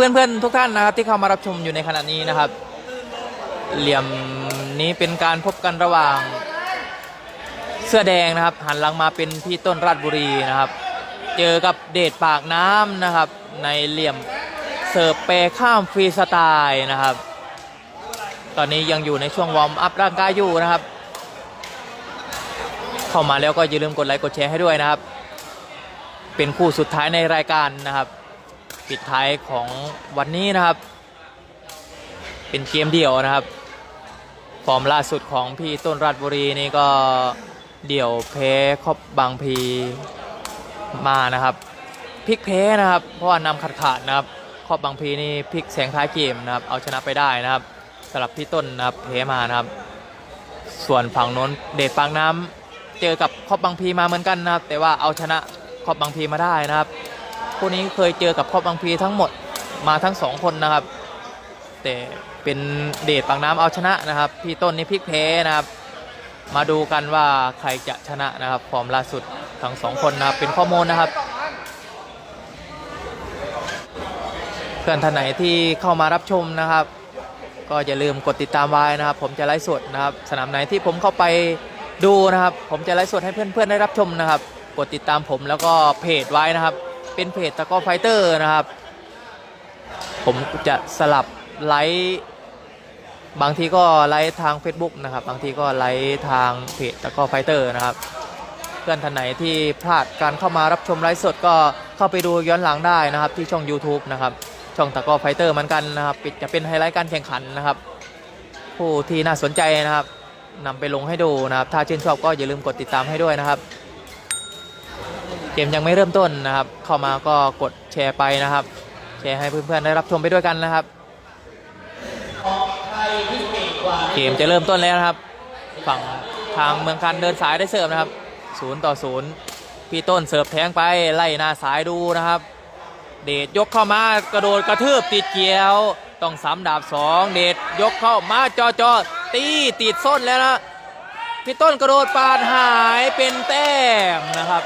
เพื่อนๆทุกท่านนะครับที่เข้ามารับชมอยู่ในขณะนี้นะครับ เหลี่ยมนี้เป็นการพบกันระหว่างเสื้อแดงนะครับ หันหลังมาเป็นพี่ต้นราชบุรีนะครับ เจอกับเดชปากน้ำนะครับ ในเหลี่ยมเสิร์ฟเปข้ามฟรีสไตล์นะครับ ตอนนี้ยังอยู่ในช่วงวอร์มอัพร่างกายอยู่นะครับ เข้ามาแล้วก็อย่าลืมกดไลค์กดแชร์ให้ด้วยนะครับ เป็นคู่สุดท้ายในรายการนะครับ ปิดท้ายของวันนี้นะครับ เป็นเกมเดี่ยวนะครับ ฟอร์มล่าสุดของพี่ต้นราชบุรีนี่ก็เดี่ยวแพ้ครอบบางพีมานะครับพลิกแพ้นะครับ เพราะว่านำขาดขาดนะครับครอบบางพีนี่พลิกแสงท้ายเกมนะครับ เอาชนะไปได้นะครับสำหรับพี่ต้นนะครับแพ้มานะครับ ส่วนฝั่งโน้นเดชปางน้ำเจอกับครอบบางพีมาเหมือนกันนะครับ แต่ว่าเอาชนะครอบบางพีมาได้นะครับ คู่นี้เคยเจอกับครอบบางพีทั้งหมดมาทั้งสองคนนะครับ แต่เป็นเดชปางน้ำเอาชนะนะครับ พี่ต้นนี่พลิกแพ้นะครับ มาดูกันว่าใครจะชนะนะครับฟอร์มล่าสุดทั้งสองคนนะครับเป็นข้อมูลนะครับเพื่อนท่านไหนที่เข้ามารับชมนะครับ ก็อย่าลืมกดติดตามไว้นะครับ ผมจะไลฟ์สดนะครับ สนามไหนที่ผมเข้าไปดูนะครับ ผมจะไลฟ์สดให้เพื่อนๆได้รับชมนะครับ กดติดตามผมแล้วก็เพจไว้นะครับ เป็นเพจตะก้อไฟเตอร์นะครับ ผมจะสลับไลฟ์บางทีก็ไลฟ์ทาง Facebook นะครับ บางทีก็ไลฟ์ทางเพจตะก้อไฟเตอร์นะครับ เพื่อนท่านไหนที่พลาดการเข้ามารับชมไลฟ์สดก็เข้าไปดูย้อนหลังได้นะครับ ที่ช่อง YouTube นะครับ ช่องตะก้อไฟเตอร์เหมือนกันนะครับปิดจะเป็นไฮไลท์การแข่งขันนะครับ ผู้ที่น่าสนใจนะครับนำไปลงให้ดูนะครับ ถ้าชื่นชอบก็อย่าลืมกดติดตามให้ด้วยนะครับ เกมยังไม่เริ่มต้นนะครับ เข้ามาก็กดแชร์ไปนะครับ แชร์ให้เพื่อนๆได้รับชมไปด้วยกันนะครับ เกมจะเริ่มต้นแล้วนะครับ ฝั่งทางเมืองคันเดินสายได้เสิร์ฟนะครับศูนย์ต่อศูนย์พี่ต้นเสิร์ฟแทงไปไล่หน้าสายดูนะครับ เดชยกเข้ามากระโดดกระทืบติดเกี่ยว ต้องสามดาบสองเดชยกเข้ามาจอจอตีติดส้นแล้วนะพี่ต้นกระโดดปาดหายเป็นแต้มนะครับ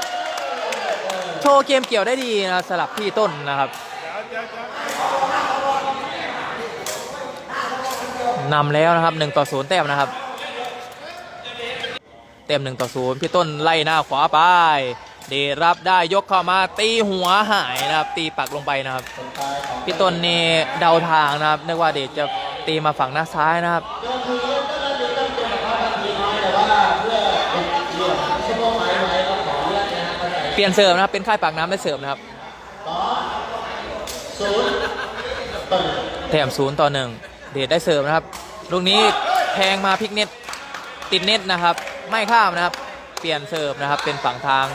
โชว์เกมเกี่ยวได้ดีนะสลับพี่ต้นนะครับนำแล้วนะครับ1ต่อ0แต้มนะครับ เต็ม1ต่อ0พี่ต้นไล่หน้าขวาไปเดชรับได้ยกเข้ามาตีหัวหายนะครับ ตีปักลงไปนะครับ พี่ต้นนี่เดาทางนะครับนึกว่าเดชจะตีมาฝั่งหน้าซ้ายนะครับ เปลี่ยนเสร์ฟนะครับ เป็นค่ายปากน้ำได้เสร์ฟนะครับแถมศูนย์ต่อหนึ่งเดชได้เสร์ฟนะครับ ลูกนี้แทงมาพลิกเน็ตติดเน็ตนะครับ ไม่ข้ามนะครับ เปลี่ยนเสร์ฟนะครับ เป็นฝั่งทาง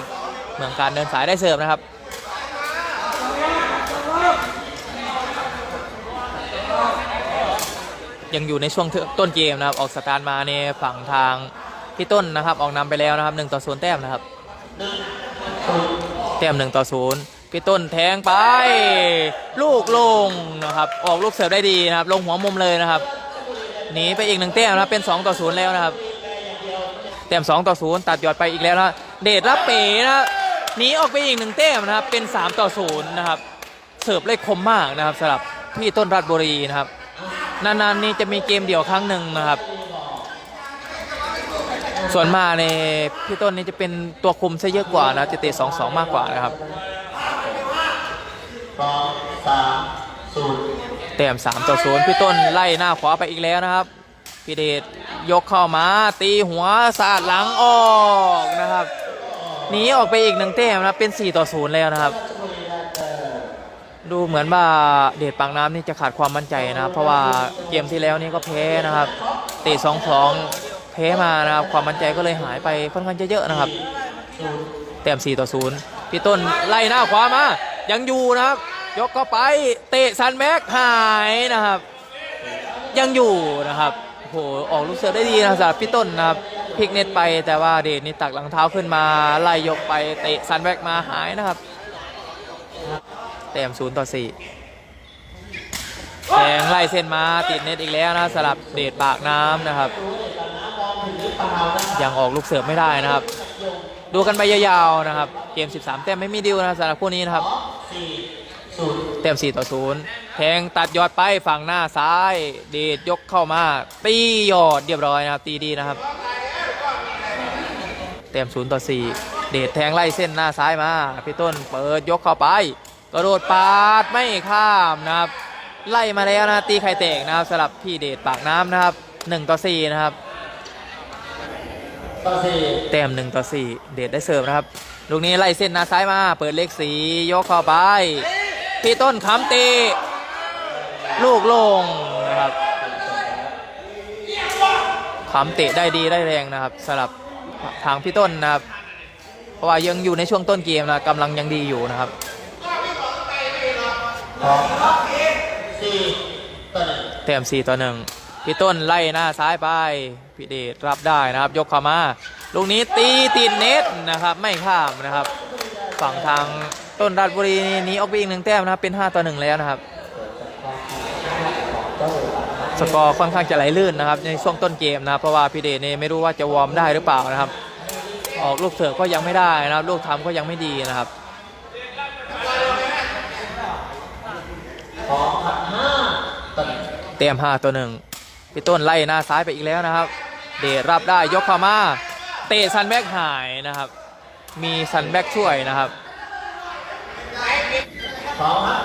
เมืองการเดินสายได้เสร์ฟนะครับยังอยู่ในช่วงต้นเกมนะครับ ออกสตาร์ทมาในฝั่งทางพี่ต้นนะครับ ออกนำไปแล้วนะครับ1ต่อ0แต้มนะครับ แต้มหนึ่งต่อศูนย์พี่ต้นแทงไป ลูกลงนะครับ ออกลูกเสิร์ฟได้ดีนะครับ ลงหัวมุมเลยนะครับหนีไปอีกหนึ่งแต้มนะครับเป็น 2 ต่อศูนย์แล้วนะครับแต้ม2ต่อศูนย์ตัดยอดไปอีกแล้วนะเดชรับเป๋นะหนีออกไปอีกหนึ่งแต้มนะครับ เป็น 3 ต่อศูนย์นะครับ เสิร์ฟเลยคมมากนะครับสำหรับพี่ต้นราชบุรีนะครับนานๆนี้จะมีเกมเดี่ยวครั้งหนึ่งนะครับ ส่วนมากในพี่ต้นนี้จะเป็นตัวคุมซะเยอะกว่านะจะเตะสองสองมากกว่านะครับเต็มสามต่อศูนย์พี่ต้นไล่หน้าขวาไปอีกแล้วนะครับพี่เดชยกเข้ามาตีหัวสาดหลังออกนะครับหนีออกไปอีกหนึ่งแต้มนะเป็น4ต่อศูนย์แล้วนะครับ ดูเหมือนว่าเดชปากน้ำนี่จะขาดความมั่นใจนะครับเพราะว่าเกมที่แล้วนี่ก็แพ้นะครับเตะสองสอง พ้มานะครับ ความมั่นใจก็เลยหายไปค่อนข้างจะเยอะนะครับ แต้ม4ต่อ0พี่ต้นไล่หน้าขวามายังอยู่นะครับ ยกเข้าไปเตะซันแบ็กหายนะครับ ยังอยู่นะครับโหออกลูกเสือได้ดีนะสำหรับพี่ต้นนะครับพลิกเน็ตไปแต่ว่าเดชนี่ตักหลังเท้าขึ้นมาไล่ยกไปเตะซันแบ็กมาหายนะครับแต้ม0ต่อ4แทงไล่เส้นมาติดเน็ตอีกแล้วนะสำหรับเดชปากน้ำนะครับ ยังออกลูกเสิร์ฟไม่ได้นะครับ ดูกันไปยาวๆนะครับ เกม 13 แต้มไม่มีดิวนะสำหรับคู่นี้นะครับสี่ศูนย์เต็ม4ต่อ0แทงตัดยอดไปฝั่งหน้าซ้าย เดชยกเข้ามาตียอดเรียบร้อยนะครับตีดีนะครับเต็ม0ต่อ4เดชแทงไล่เส้นหน้าซ้ายมาพี่ต้นเปิดยกเข้าไป กระโดดปาดไม่ข้ามนะครับ ไล่มาแล้วนะตีไข่แตกนะครับสลับพี่เดชปากน้ำนะครับ1ต่อ4นะครับ ต่อสี่แต้ม1ต่อ4เดชได้เสิร์ฟนะครับ ลูกนี้ไล่เส้นหน้าซ้ายมา เปิดเลขสียกเข้าไป พี่ต้นคำตีลูกลงนะครับคำเตะได้ดีได้แรงนะครับสำหรับทางพี่ต้นนะครับ เพราะว่ายังอยู่ในช่วงต้นเกมนะกำลังยังดีอยู่นะครับสองสี่ต่อหนึ่งแต้ม4ต่อ1พี่ต้นไล่หน้าซ้ายไป พีเดชรับได้นะครับ ยกเข้ามาลูกนี้ตีติดเน็ตนะครับ ไม่ข้ามนะครับ ฝั่งทางต้นราชบุรีนี่หนีออกไปอีกหนึ่งแต้มนะครับเป็น 5 ต่อ 1 แล้วนะครับ สกอร์ค่อนข้างจะไหลลื่นนะครับ ในช่วงต้นเกมนะครับเพราะว่าพีเดชนี่ไม่รู้ว่าจะวอร์มได้หรือเปล่านะครับ ออกลูกเสิร์ฟก็ยังไม่ได้นะครับ ลูกทำก็ยังไม่ดีนะครับสองพันห้าต่อหนึ่งเต็ม5ตัวหนึ่งพี่ต้นไล่หน้าซ้ายไปอีกแล้วนะครับ เดชรับได้ยกเข้ามาเตะซันแบ็กหายนะครับ มีซันแบ็กช่วยนะครับสองครับ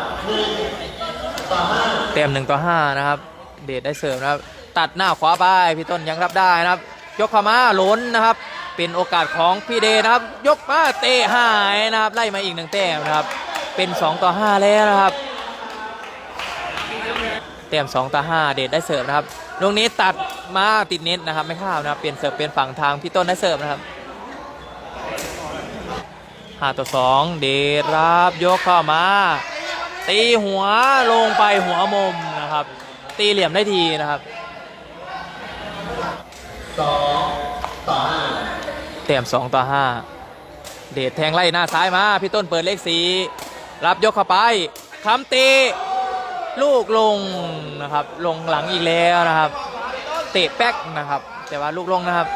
หนึ่งต่อห้านะครับ เดชได้เสริมนะครับ ตัดหน้าขวาไปพี่ต้นยังรับได้นะครับ ยกเข้ามาล้นนะครับ เป็นโอกาสของพี่เดชนะครับ ยกมาเตะหายนะครับ ไล่มาอีกหนึ่งแต้มนะครับ เป็น 2 ต่อ 5 แล้วนะครับเต็ม2ต่อ5เดชได้เสิร์ฟนะครับ ลูกนี้ตัดมาติดเน็ตนะครับไม่เข้านะครับเปลี่ยนเสิร์ฟเป็นฝั่งทางพี่ต้นได้เสิร์ฟนะครับ5ต่อ2เดชรับยกเข้ามา ตีหัวลงไปหัวมุมนะครับ ตีเหลี่ยมได้ทีนะครับสองต่อห้าเต็ม2ต่อ5เดชแทงไล่หน้าซ้ายมา พี่ต้นเปิดเลขสีรับยกเข้าไปคำตี ลูกลงนะครับ ลงหลังอีกแล้วนะครับ เตะแป๊กนะครับ แต่ว่าลูกลงนะครับ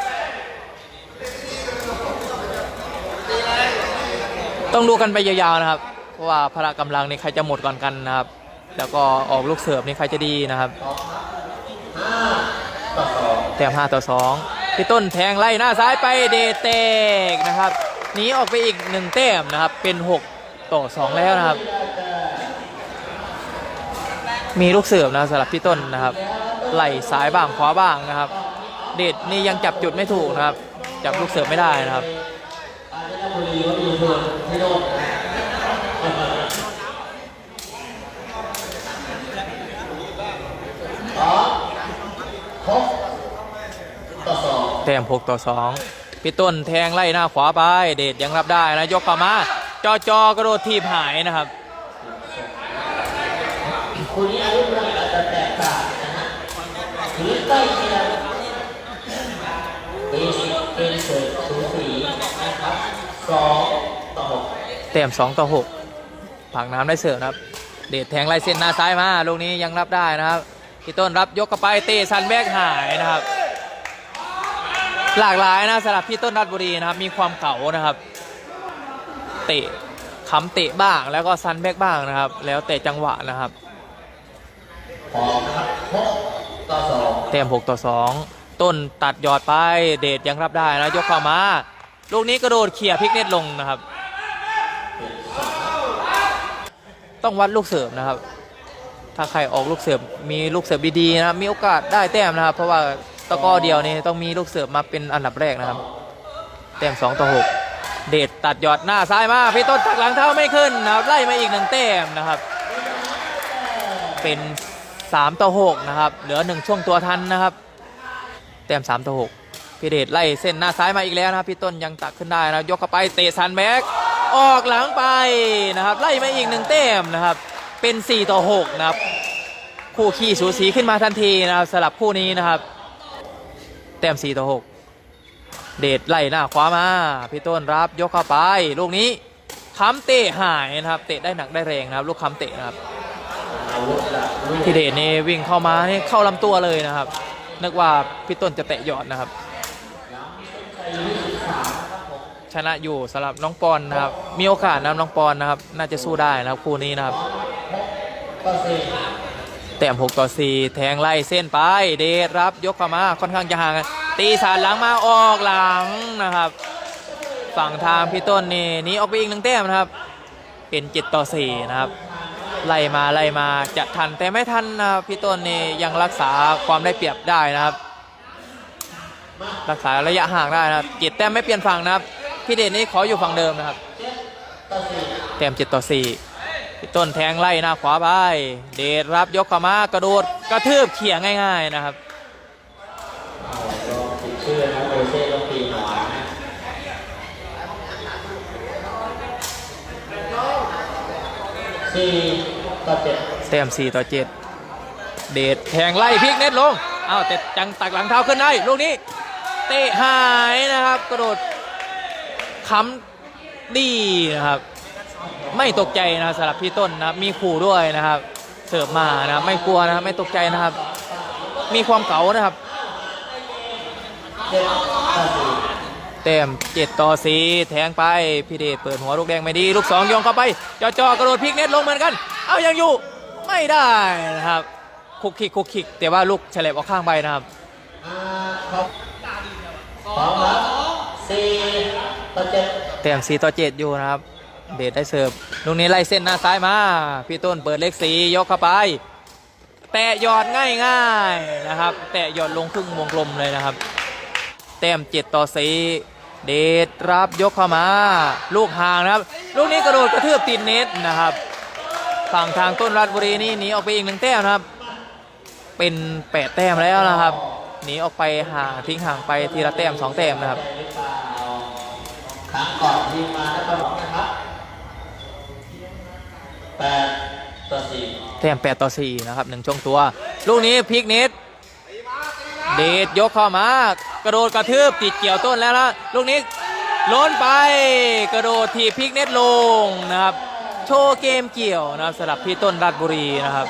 ต้องดูกันไปยาวๆนะครับ เพราะว่าพละกำลังนี่ใครจะหมดก่อนกันนะครับ แล้วก็ออกลูกเสิร์ฟนี่ใครจะดีนะครับห้าต่อสองแต้ม5ต่อ2พี่ต้นแทงไล่หน้าซ้ายไปเดเตกนะครับหนีออกไปอีกหนึ่งแต้มนะครับ เป็น 6 ต่อ 2 แล้วนะครับ มีลูกเสิร์ฟนะสำหรับพี่ต้นนะครับ ไหลซ้ายบ้างขวาบ้างนะครับ เดชนี่ยังจับจุดไม่ถูกนะครับ จับลูกเสิร์ฟไม่ได้นะครับอาจจะบุรีวัดอุบลที่องหกต่อสองแต้ม6ต่อ2พี่ต้นแทงไล่หน้าขวาไป เดชยังรับได้นะยกเข้ามาจอจอกระโดดทีบหายนะครับ คุณนี้อายุเราอาจจะแตกต่างนะฮะหรือใกล้เคียงเบสิกเป็นเศษสูสีนะครับสองต่อหกแต้ม2ต่อ6ผักน้ำได้เสิร์ฟครับ เดชแทงไล่เส้นหน้าซ้ายมาลูกนี้ยังรับได้นะครับพี่ต้นรับยกเข้าไปเตะซันแบกหายนะครับ หลากหลายนะสำหรับพี่ต้นรัตบุรีนะครับ มีความเก่านะครับ เตะคำเตะบ้างแล้วก็ซันแบกบ้างนะครับ แล้วแต่จังหวะนะครับ พร้อมหกต่อสองเต็ม6ต่อ2ต้นตัดยอดไปเดชยังรับได้นะยกเข้ามา ลูกนี้กระโดดเขี่ยพลิกเน็ตลงนะครับ ต้องวัดลูกเสิร์ฟนะครับ ถ้าใครออกลูกเสิร์ฟมีลูกเสิร์ฟดีๆนะมีโอกาสได้แต้มนะครับ เพราะว่าตะก้อเดียวนี่ต้องมีลูกเสิร์ฟมาเป็นอันดับแรกนะครับ แต้ม2ต่อ6เดชตัดยอดหน้าซ้ายมาพี่ต้นตักหลังเท้าไม่ขึ้นนะครับไล่มาอีกหนึ่งแต้มนะครับ เป็น 3 ต่อ 6 นะครับ เหลือ 1 ช่วงตัวทันนะครับ แต้ม3ต่อ 6 พี่เดชไล่เส้นหน้าซ้ายมาอีกแล้วนะครับ พี่ต้นยังตักขึ้นได้นะยกเข้าไปเตะซันแบ็กออกหลังไปนะครับ ไล่มาอีกหนึ่งแต้มนะครับ เป็น 4 ต่อ 6 นะครับ คู่ขี้สูสีขึ้นมาทันทีนะครับสลับคู่นี้นะครับ แต้ม 4 ต่อ 6 เดชไล่หน้าขวามา พี่ต้นรับยกเข้าไป ลูกนี้ค้ำเตะหายนะครับ เตะได้หนักได้แรงนะครับ ลูกค้ำเตะนะครับ อาวุธละลูกพี่เดชนี่วิ่งเข้ามานี่เข้าลำตัวเลยนะครับ นึกว่าพี่ต้นจะเตะยอดนะครับ ชนะอยู่สำหรับน้องปอนนะครับ มีโอกาสนะน้องปอนนะครับ น่าจะสู้ได้นะครับคู่นี้นะครับหต่อสี่แต้ม6ต่อ 4 แทงไล่เส้นไป เดชรับยกเข้ามาค่อนข้างจะห่างกันตีสารหลังมาออกหลังนะครับ ฝั่งทางพี่ต้นนี่หนีออกไปอีกหนึ่งแต้มนะครับ เป็น 7 ต่อ 4 นะครับ ไล่มาไล่มาจะทันแต่ไม่ทันนะครับพี่ต้นนี่ยังรักษาความได้เปรียบได้นะครับ รักษาระยะห่างได้นะครับเจ็ดแต้มไม่เปลี่ยนฝั่งนะครับพี่เดชนี่ขออยู่ฝั่งเดิมนะครับต่อสี่แต้มเจ็ดต่อสี่พี่ต้นแทงไล่หน้าขวาไปเดชรับยกข้ามากระโดดกระทืบเขี่ยง่าย ๆนะครับชื่อนะโอเซ่ลงปีหนอนนะสี่ ต่อเจ็ดแต้ม4ต่อ7เดชแทงไล่พลิกเน็ตลงอ้าวแต่จังตักหลังเท้าขึ้นได้ลูกนี้ เตะหายนะครับ กระโดดค้ำดีนะครับ ไม่ตกใจนะสำหรับพี่ต้นนะครับมีขู่ด้วยนะครับ เสิร์ฟมานะไม่กลัวนะครับไม่ตกใจนะครับ มีความเก๋านะครับเจ็ดต่อสี่เต็ม7ต่อ4แทงไปพี่เดชเปิดหัวลูกแดงไม่ดี ลูกสองโยงเข้าไปจอจอกระโดดพลิกเน็ตลงเหมือนกัน เอายังอยู่ไม่ได้นะครับคุกคิกคุกคิกแต่ว่าลูกเฉลบออกข้างไปนะครับอ่าครับพร้อมครับสี่ต่อเจ็ดเต็ม4ต่อ7อยู่นะครับ เดชได้เสิร์ฟลูกนี้ไล่เส้นหน้าซ้ายมา พี่ต้นเปิดเลขสียกเข้าไป แตะหยอดง่ายๆนะครับ แตะหยอดลงครึ่งวงกลมเลยนะครับแต้ม7ต่อ4เดชรับยกเข้ามา ลูกห่างนะครับ ลูกนี้กระโดดกระทืบติดเน็ตนะครับ ฝั่งทางต้นราชบุรีนี่หนีออกไปอีกหนึ่งแต้มนะครับ เป็นแปดแต้มแล้วนะครับหนีออกไปห่างทิ้งห่างไปทีละแต้มสองแต้มนะครับครั้งก่อนยิงมาแล้วก็บอกนะครับแปดต่อสี่แต้ม8ต่อ4นะครับหนึ่งช่วงตัว ลูกนี้พลิกน็ตเดชยกเข้ามากระโดดกระทืบติดเกี่ยวต้นแล้วนะลูกนี้ล้นไปกระโดดทีพลิกเน็ตลงนะครับ โชว์เกมเกี่ยวนะครับสำหรับพี่ต้นราชบุรีนะครับ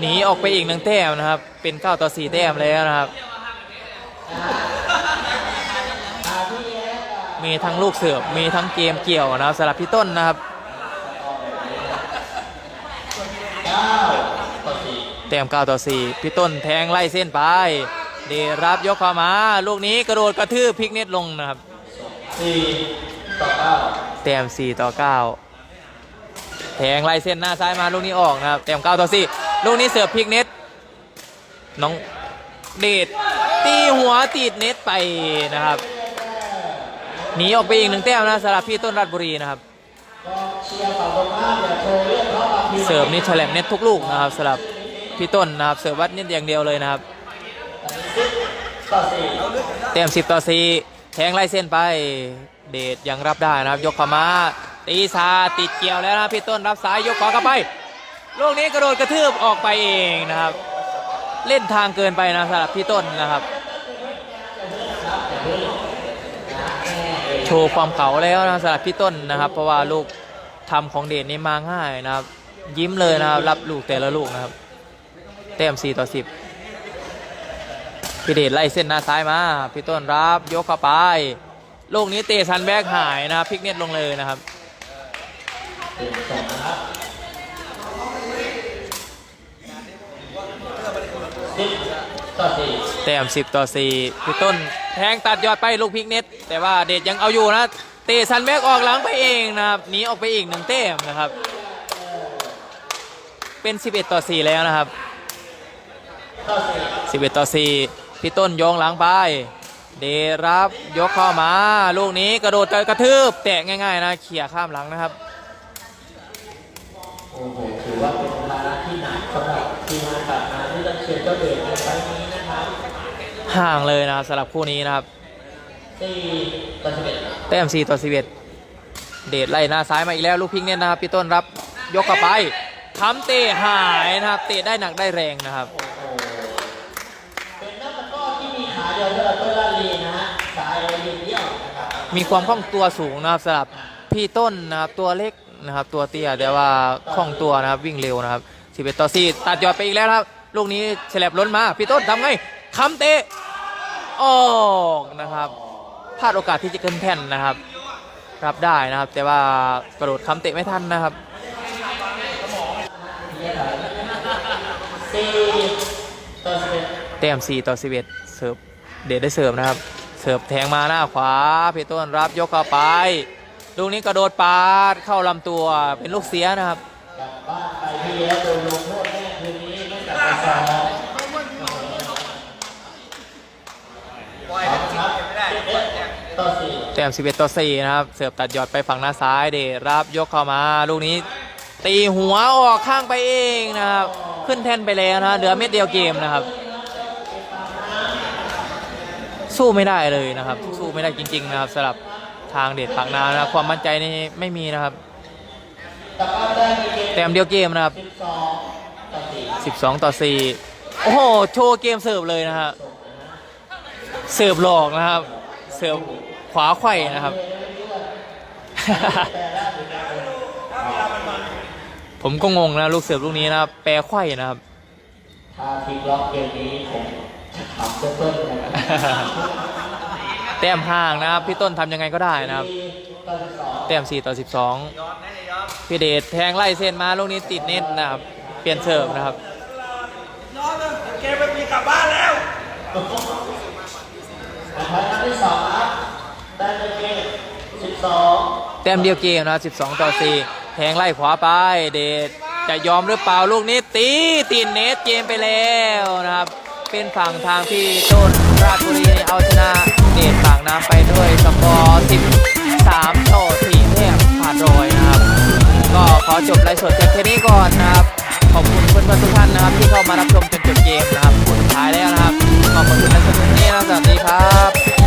หนีออกไปอีกหนึ่งแต้มนะครับ เป็น9ต่อ4แต้มแล้วนะครับ มีทั้งลูกเสือบมีทั้งเกมเกี่ยวนะครับสำหรับพี่ต้นนะครับเก้าต่อสี่แต้ม9ต่อ4พี่ต้นแทงไล่เส้นไปเดรับยกเข้ามา ลูกนี้กระโดดกระทืบพลิกเน็ตลงนะครับสี่ต่อเก้าแต้ม4ต่อ9 แทงไล่เส้นหน้าซ้ายมาลูกนี้ออกนะครับแต้ม9ต่อ4ลูกนี้เสิร์ฟพลิกเน็ตน้องเดชตีหัวติดเน็ตไปนะครับหนีออกไปอีกหนึ่งแต้มนะสำหรับพี่ต้นราชบุรีนะครับเชียร์ฝั่งตรงข้ามอย่าโชว์เรียกเพราะบางทีเสิร์ฟนี่แฉลบเน็ตทุกลูกนะครับสำหรับพี่ต้นนะครับเสิร์ฟวัดเน็ตอย่างเดียวเลยนะครับสิบต่อสี่เต็ม10 ต่อ 4 แทงไล่เส้นไป เดชยังรับได้นะครับ ยกข้ามา ตีซาติดเกี่ยวแล้วนะพี่ต้นรับสายยกขวาเข้าไปลูกนี้กระโดดกระทืบออกไปเองนะครับ เล่นทางเกินไปนะสำหรับพี่ต้นนะครับ โชว์ความเก่าแล้วนะสำหรับพี่ต้นนะครับ เพราะว่าลูกทำของเดชนี่มาง่ายนะครับ ยิ้มเลยนะครับรับลูกแต่ละลูกนะครับเต็ม4ต่อ10พี่เดชไล่เส้นหน้าซ้ายมาพี่ต้นรับยกเข้าไปลูกนี้เตะซันแบกหายนะครับพลิกเน็ตลงเลยนะครับ หนึ่งสองนะครับสิบต่อสี่แต้ม10 ต่อ4พี่ต้นแทงตัดยอดไปลูกพลิกเน็ต แต่ว่าเดชยังเอาอยู่นะเตะซันแบกออกหลังไปเองนะครับหนีออกไปอีกหนึ่งแต้มนะครับ เป็น 11 ต่อ 4 แล้วนะครับ ต่อสี่11 ต่อ 4 พี่ต้นโยงหลังไป เดรับยกเข้ามา ลูกนี้กระโดดกระทืบ แตะง่ายๆนะเขี่ยข้ามหลังนะครับ โอ้โหถือว่าเป็นภาระที่หนักสำหรับทีมงานตัดมาที่ต้องเชียร์เจ้าเดชในไฟล์นี้นะครับห่างเลยนะครับสำหรับคู่นี้นะครับสี่ต่อสิบเอ็ดแต้ม4ต่อ11เดชไล่หน้าซ้ายมาอีกแล้วลูกพิงเน้นนะครับพี่ต้นรับยกเข้าไปทำเตะหายนะครับ เตะได้หนักได้แรงนะครับโอ้โหเป็นนักตะกร้อที่มีขาเดียวสำหรับเพื่อนลาลีนะฮะสายอะไรเดียวนะครับมีความคล่องตัวสูงนะครับสำหรับพี่ต้นนะครับตัวเล็ก นะครับ ตัวเตี้ยแต่ว่าคล่องตัวนะครับวิ่งเร็วนะครับ11ต่อ4ตัดยอดไปอีกแล้วครับ ลูกนี้แฉลบล้นมาพี่ต้นทำไงคำเตะออกนะครับพลาดโอกาสที่จะขึ้นแท่นนะครับ รับได้นะครับ แต่ว่ากระโดดคำเตะไม่ทันนะครับเต้ม4ต่อ 11 เสิร์ฟเดชได้เสิร์ฟนะครับ เสิร์ฟแทงมาหน้าขวาพี่ต้นรับยกเข้าไป ลูกนี้กระโดดปาดเข้าลำตัวเป็นลูกเสียนะครับกลับบ้านไปที่แล้วโดนลงโทษแน่คืนนี้ไม่กลับไปซ้อมต่อสี่แต้ม11 ต่อ 4 นะครับ เสิร์ฟตัดหยอดไปฝั่งหน้าซ้ายเดชรับยกเข้ามา ลูกนี้ ตีหัวออกข้างไปเองนะครับ ขึ้นแท่นไปแล้วนะเหลือเม็ดเดียวเกมนะครับ สู้ไม่ได้เลยนะครับ สู้ไม่ได้จริง ๆ นะครับสำหรับ ทางเดชปากน้ำนะครับความมั่นใจนี่ไม่มีนะครับกลับบ้านได้ในเกมแต้มเดียวเกมนะครับสิบสองต่อสี่12 ต่อ 4 โอ้โห โชว์เกมเสิร์ฟเลยนะครับเสิร์ฟหลอกนะครับ เสิร์ฟขวาไขว่นะครับ ผมก็งงนะลูกเสิร์ฟลูกนี้นะครับ แปรไขว่นะครับ ถ้าพลิกล็อกเกมนี้ผมจะทำเพิ่มๆนะครับ แต้มห่างนะครับ พี่ต้นทำยังไงก็ได้นะครับต่อสิบสองแต้ม 4 ต่อ 12 พี่เดชแทงไล่เส้นมาลูกนี้ติดเน็ตนะครับ เปลี่ยนเสิร์ฟนะครับเกมมันมีกลับบ้านแล้วนะครับนัดที่สองครับได้ในเกมสิบสองแต้มเดียวเกมนะครับ12 ต่อ 4 แทงไล่ขวาไป เดชจะยอมหรือเปล่าลูกนี้ตีติดเน็ตเกมไปแล้วนะครับ เป็นฝั่งทางพี่ต้นราชบุรีเอาชนะ เนตต่างน้ำไปด้วยสกอร์13ต่อ4เนี่ยขานรอยนะครับ ก็ขอจบไลฟ์สดแค่นี้ก่อนนะครับ ขอบคุณเพื่อนเพื่ๆทุกท่านนะครับ ที่เข้ามารับชมจนจบเกมนะครับสุดท้ายแล้วนะครับ ขอบคุณทุกท่านสำหรับนี้นะสวัสดีครับ